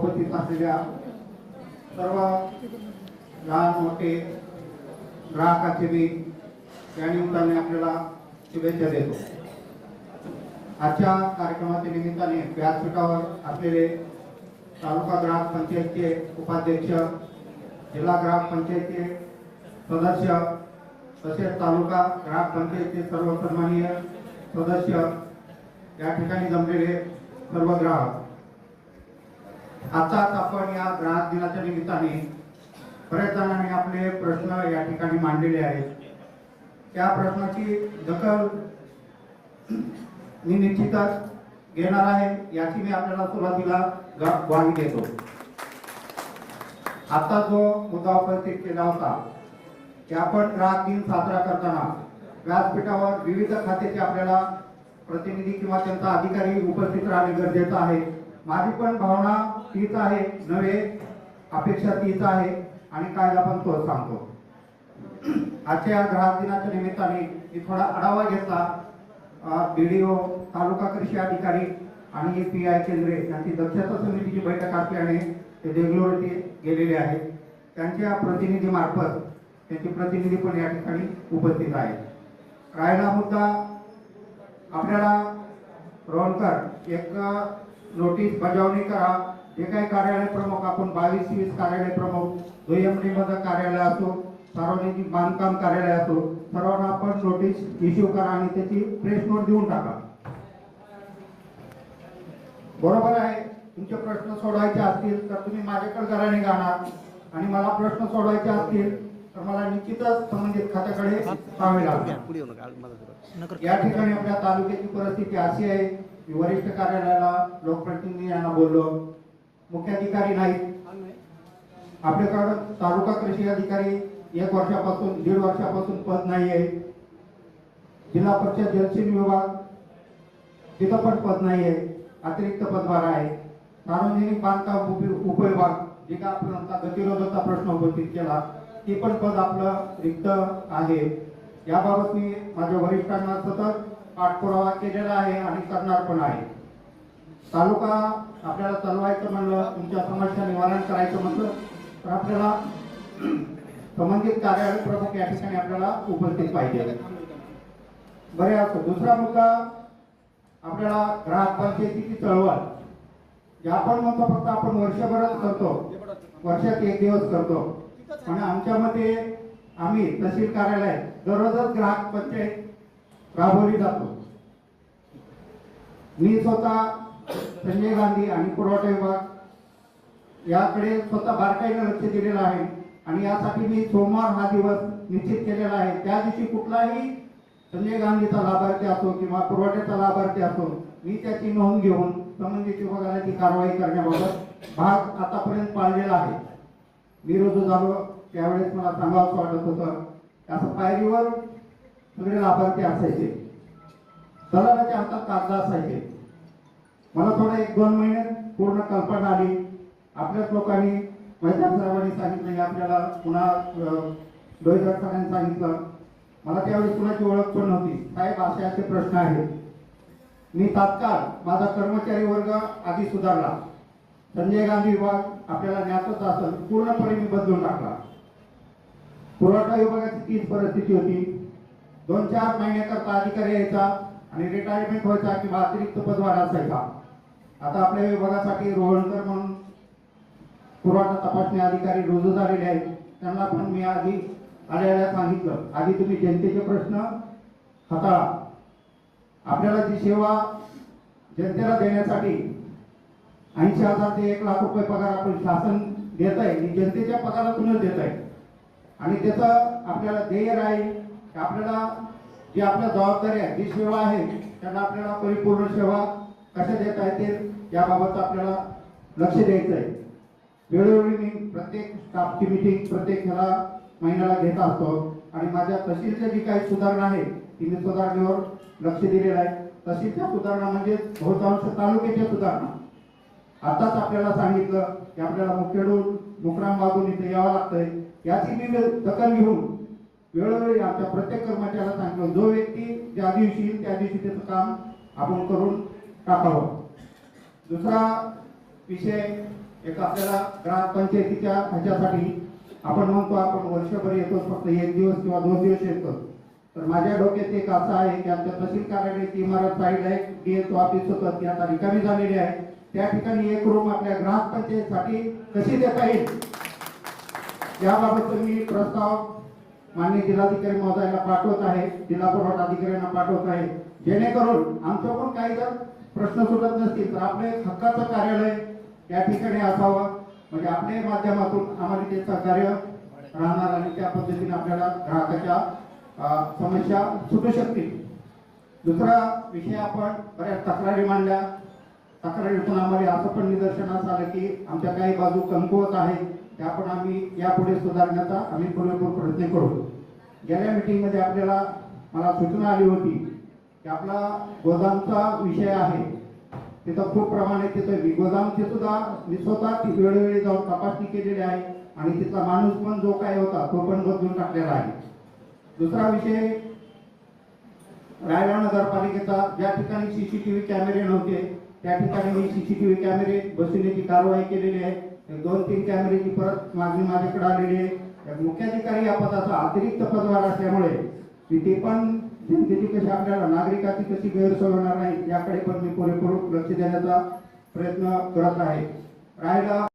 सर्व उपस्थित असलेल्या सर्व लहान मोठे ग्राहकाचे मी या निमित्ताने आपल्याला शुभेच्छा देतो. आजच्या कार्यक्रमाच्या निमित्ताने व्यासपीठावर असलेले तालुका ग्राहक पंचायतचे उपाध्यक्ष जिल्हा ग्राहक पंचायतचे सदस्य तसेच तालुका ग्राहक पंचायतचे सर्व सन्माननीय सदस्य या ठिकाणी जमलेले सर्व ग्राहक. आताच आपण या ग्राहक दिनाच्या निमित्ताने बऱ्याच जणांनी आपले प्रश्न या ठिकाणी मांडलेले आहेत. त्या प्रश्नाची दखल मी निश्चितच घेणार आहे याची मी आपल्याला सुरुवातीला ग्वाही देतो. आता जो मुद्दा उपस्थित केला होता की आपण ग्राहक दिन साजरा करताना व्यासपीठावर विविध खात्याचे आपल्याला प्रतिनिधी किंवा त्यांचा अधिकारी उपस्थित राहणे गरजेचं आहे. माझी पण भावना तीच आहे नव्हे अपेक्षा तीच आहे आणि कायदा पण तोच सांगतो. आजच्या या ग्राहक दिनाच्या निमित्ताने मी थोडा आढावा घेतला. ओ तालुका कृषी अधिकारी आणि पी आय केंद्रे यांची दक्षता समितीची बैठक असल्याने ते देगलूर येथे गेलेले आहेत. त्यांच्या प्रतिनिधीमार्फत त्यांचे प्रतिनिधी पण या ठिकाणी उपस्थित आहेत. राहिला मुद्दा आपल्याला रोहनकर एक नोटीस बजावणी करा. जे काही कार्यालय प्रमुख आपण बावीस वीस कार्यालय प्रमुख दुय्यम निबंधक कार्यालय असो सार्वजनिक बांधकाम कार्यालय असो सर्वांना आपण नोटीस इश्यू करा आणि त्याची प्रेस नोट देऊन टाका. बरोबर आहे तुमचे प्रश्न सोडवायचे असतील तर तुम्ही माझ्याकडे घराने निघाणार. आणि मला प्रश्न सोडवायचे असतील तर मला निश्चितच संबंधित खात्याकडे पाहावे लागेल. या ठिकाणी आपल्या तालुक्याची परिस्थिती अशी आहे की वरिष्ठ कार्यालयाला लोकप्रतिनिधी यांना बोललो मुख्याधिकारी नाहीत. आपल्याकडं तालुका कृषी अधिकारी एक वर्षापासून दीड वर्षापासून पद नाही आहे जिल्हा परिषद जलसिंग विभाग तिथं पण पद नाही आहे अतिरिक्त पदभार आहे. सार्वजनिक बांधकाम उपविभाग जे का आपण आता गतिरोधकचा प्रश्न उपस्थित केला. ते पण पद आपलं रिक्त आहे. याबाबत मी माझ्या वरिष्ठांना सतत पाठपुरावा केलेला आहे आणि करणार पण आहे. तालुका आपल्याला चालवायचं म्हणलं तुमच्या समस्या निवारण करायचं म्हटलं तर आपल्याला संबंधित कार्यालय प्रमुख या ठिकाणी आपल्याला उपस्थित पाहिजे बरे असं दुसरा मुद्दा आपल्याला ग्राहक पंचायतीची चळवळ. जे आपण म्हणतो फक्त आपण वर्षभरात करतो वर्षात एक दिवस करतो. पण आमच्या आम्ही तहसील कार्यालय दररोजच ग्राहक पंचायत राबवली जातो. मी स्वतः संजय गांधी आणि पुरवठा विभाग. याकडे स्वतः बारकाईनं लक्ष दिलेलं आहे आणि यासाठी मी सोमवार हा दिवस निश्चित केलेला आहे. त्या दिवशी कुठलाही संजय गांधीचा लाभार्थी असो किंवा पुरवठ्याचा लाभार्थी असो मी त्याची नोंद घेऊन संबंधित विभागाला ती कारवाई करण्याबाबत भाग आतापर्यंत पाळलेला आहे. मी झालो त्यावेळेस मला सांगावंच वाटत होतं असं पायरीवर सगळे लाभार्थी असायचे. दलालाच्या हातात कागद असायचे. मला थोडं एक दोन महिन्यात पूर्ण कल्पना आली. आपल्याच लोकांनी मैदान साहेबांनी सांगितलं की आपल्याला पुन्हा डोईकर सरांनी सांगितलं. मला त्यावेळी कुणाची ओळख पण नव्हती. साहेब असे असे प्रश्न आहेत. मी तात्काळ माझा कर्मचारी वर्ग आधी सुधारला. संजय गांधी विभाग आपल्याला ज्ञातच असेल पूर्णपणे मी बदलून टाकला. पुरवठा विभागाची तीच परिस्थिती होती. दोन चार महिन्याकरता अधिकारी यायचा आणि रिटायरमेंट व्हायचा किंवा अतिरिक्त पदभार असायचा. आता आपल्या विभागासाठी रोहणकर म्हणून पुरवठा तपासणी अधिकारी रुजू झालेले आहेत. त्यांना पण मी आधी आल्याला सांगितलं. आधी तुम्ही जनतेचे प्रश्न हाताळा. आपल्याला जी सेवा जनतेला देण्यासाठी ऐंशी हजार ते एक लाख रुपये पगार आपण शासन देत आहे ही जनतेच्या पगारातूनच देत आहे आणि त्याचं आपल्याला ध्येय राहील की आपल्याला जी आपल्या जबाबदारी आहे जी सेवा आहे त्यांना आपल्याला परिपूर्ण सेवा कशा देता येतील याबाबत आपल्याला लक्ष द्यायचं आहे. वेळोवेळी मी प्रत्येक स्टाफची मिटिंग प्रत्येक ह्याला महिन्याला घेत असतो आणि माझ्या तहसीलच्या जी काही सुधारणा आहे ती मी सुधारणेवर लक्ष दिलेलं आहे. तहसीलच्या सुधारणा म्हणजे बहुतांश तालुक्याच्या सुधारणा. आताच आपल्याला सांगितलं की आपल्याला मुखेडून मुकराम बागून इथे यावं लागतंय. याची मी दखल घेऊन वेळोवेळी आमच्या प्रत्येक कर्मचाऱ्याला सांगितलं. जो व्यक्ती ज्या दिवशी येईल त्या दिवशी त्याचं काम आपण करून टाकावं. दुसरा विषय एक आपल्याला ग्रामपंचायतीच्या ह्याच्यासाठी आपण म्हणतो आपण वर्षभर येतो फक्त एक दिवस किंवा दोन दिवस येतो तर माझ्या डोक्यात एक असं आहे की आमच्या तहसील कार्यालयाची इमारत साईडला एक डीएसओ ऑफिस होतं ती आता रिकामी झालेली आहे. त्या ठिकाणी एक रूम आपल्या ग्रामपंचायतीसाठी कशी देता येईल? याबाबत मी प्रस्ताव माननीय जिल्हाधिकारी महोदयाला पाठवत आहे जिल्हा पुरवठा अधिकाऱ्यांना पाठवत आहे. जेणेकरून आमचं पण काही जर प्रश्न सुटत नसतील तर आपलं एक हक्काचं कार्यालय या ठिकाणी असावं. म्हणजे आपल्या माध्यमातून आम्हाला ते सहकार्य राहणार आणि त्या पद्धतीने आपल्याला ग्राहकाच्या समस्या सुटू शकतील. दुसरा विषय आपण बऱ्याच तक्रारी मांडल्या. तक्रारीतून आम्हाला असं पण निदर्शनास आलं की आमच्या काही बाजू कमकुवत आहेत त्या पण आम्ही यापुढे सुधारण्याचा आम्ही पुरेपूर प्रयत्न करू. गेल्या मीटिंगमध्ये आपल्याला मला सूचना आली होती की आपला गोदामचा विषय आहे. तिथं खूप प्रमाणे तिथं वि- गोदामची सुद्धा मी स्वतः वेळोवेळी जाऊन तपासणी केलेली आहे आणि तिथला माणूस पण जो काय होता तो पण बदलून टाकलेला आहे. दुसरा विषय रायगड नगरपालिकेचा ज्या ठिकाणी सीसीटीव्ही कॅमेरे नव्हते त्या ठिकाणी मी सीसीटीव्ही कॅमेरे बसविण्याची कारवाई केलेली आहे. दोन तीन कॅमेरेची परत मागणी माझ्याकडे आलेली आहे. मुख्याधिकारी या पदाचा अतिरिक्त पदभार असल्यामुळे मी ते पण जनतेची कशी आपल्याला नागरिकाची कशी गैरसोय होणार नाही याकडे पण मी पुरेपूर लक्ष देण्याचा प्रयत्न करत आहे. राहिला